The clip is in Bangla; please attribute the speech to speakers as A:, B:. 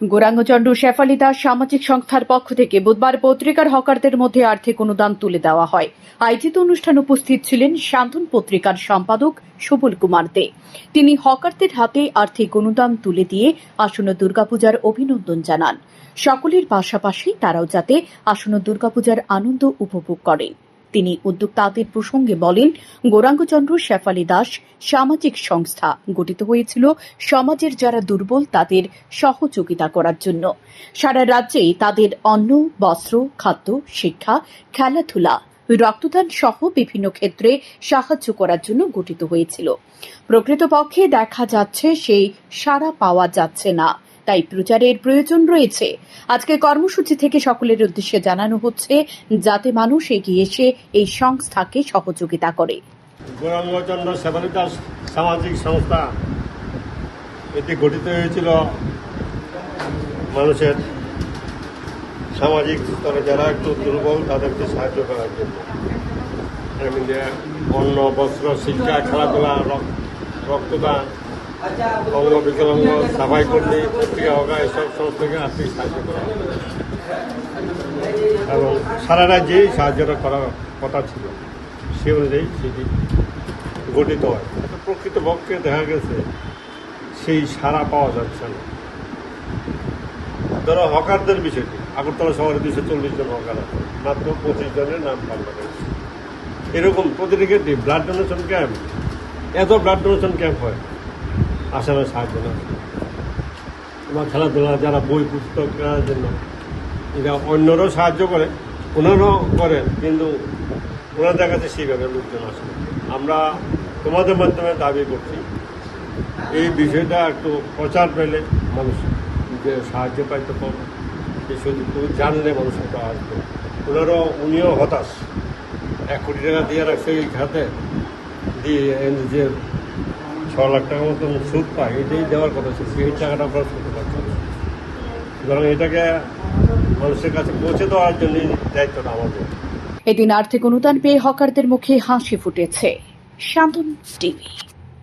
A: গৌরাঙ্গচন্দ্র শেফালি দাস সামাজিক সংস্থার পক্ষ থেকে বুধবার পত্রিকার হকারদের মধ্যে আর্থিক অনুদান তুলে দেওয়া হয়। আয়োজিত অনুষ্ঠান উপস্থিত ছিলেন সাধন পত্রিকার সম্পাদক সুবল কুমার দে। তিনি হকারদের হাতে আর্থিক অনুদান তুলে দিয়ে আসন্ন দুর্গাপূজার অভিনন্দন জানান। সকলের পাশাপাশি তারাও যাতে আসন্ন দুর্গাপূজার আনন্দ উপভোগ করেন। তিনি উদ্যোক্তাদের প্রসঙ্গে বলেন, গৌরাঙ্গচন্দ্র শেফালি দাস সামাজিক সংস্থা গঠিত হয়েছিল সমাজের যারা দুর্বল তাদের সহযোগিতা করার জন্য। সারা রাজ্যে তাদের অন্ন, বস্ত্র, খাদ্য, শিক্ষা, খেলাধুলা, রক্তদান সহ বিভিন্ন ক্ষেত্রে সাহায্য করার জন্য গঠিত হয়েছিল। প্রকৃতপক্ষে দেখা যাচ্ছে সেই সাড়া পাওয়া যাচ্ছে না। তাই প্রচারের প্রয়োজন রয়েছে। আজকে কর্মসূচি থেকে সকলের উদ্দেশ্যে জানানো হচ্ছে, যাতে মানুষ এগিয়ে এসে এই সংস্থাকে সহযোগিতা করে।
B: সামাজিক সংস্থা এটি গঠিত হয়েছিল মানুষের সামাজিক স্তরে যারা একটু দুর্বল, তাদেরকে সাহায্য করার জন্য। অন্ন, বস্ত্র, শিক্ষা, খেলাধুলা রক্তদান অঙ্গ বিকলাঙ্গ সাফাই কর্মী পত্রিকা হকা এসব সংস্থাকে আর্থিক সাহায্য করা এবং সারা রাজ্যেই সাহায্যটা করার কথা ছিল, সে অনুযায়ী সেটি গঠিত হয়। প্রকৃতপক্ষে দেখা গেছে, সেই সাড়া পাওয়া যাচ্ছে না। ধরো হকারদের বিষয়টি, আগরতলা শহরে দুশো চল্লিশ জন হকার আছে, মাত্র পঁচিশ জনের নাম বাংলাদেশ। এরকম প্রতিটি ক্ষেত্রে ব্লাড ডোনেশন ক্যাম্প এত ব্লাড ডোনেশন ক্যাম্প হয়। আসামের সাহায্য না বা খেলাধুলা, যারা বই পুস্তক কেনার জন্য এটা অন্যরাও সাহায্য করে, ওনারাও করেন, কিন্তু ওনাদের কাছে সেইভাবে লোকজন আসে আমরা তোমাদের মাধ্যমে দাবি করছি, এই বিষয়টা একটু প্রচার পেলে মানুষ যে সাহায্য পাইতে পারবে, এই শুধু তুমি জানলে মানুষ একটু আসবে। ওনারও, উনিও হতাশ। এক কোটি টাকা দিয়ে রাখছে এই খাতে, দিয়ে যে লাখ টাকার মতো সুদ পায় এটাই দেওয়ার কথা ছিল। সেই টাকাটা আমরা শুনতে পাচ্ছি। সুতরাং এটাকে মানুষের কাছে পৌঁছে দেওয়ার জন্য দায়িত্বটা আমাদের।
A: এদিন আর্থিক অনুদান পেয়ে হকারদের মুখে হাসি ফুটেছে। শান্তন টিভি।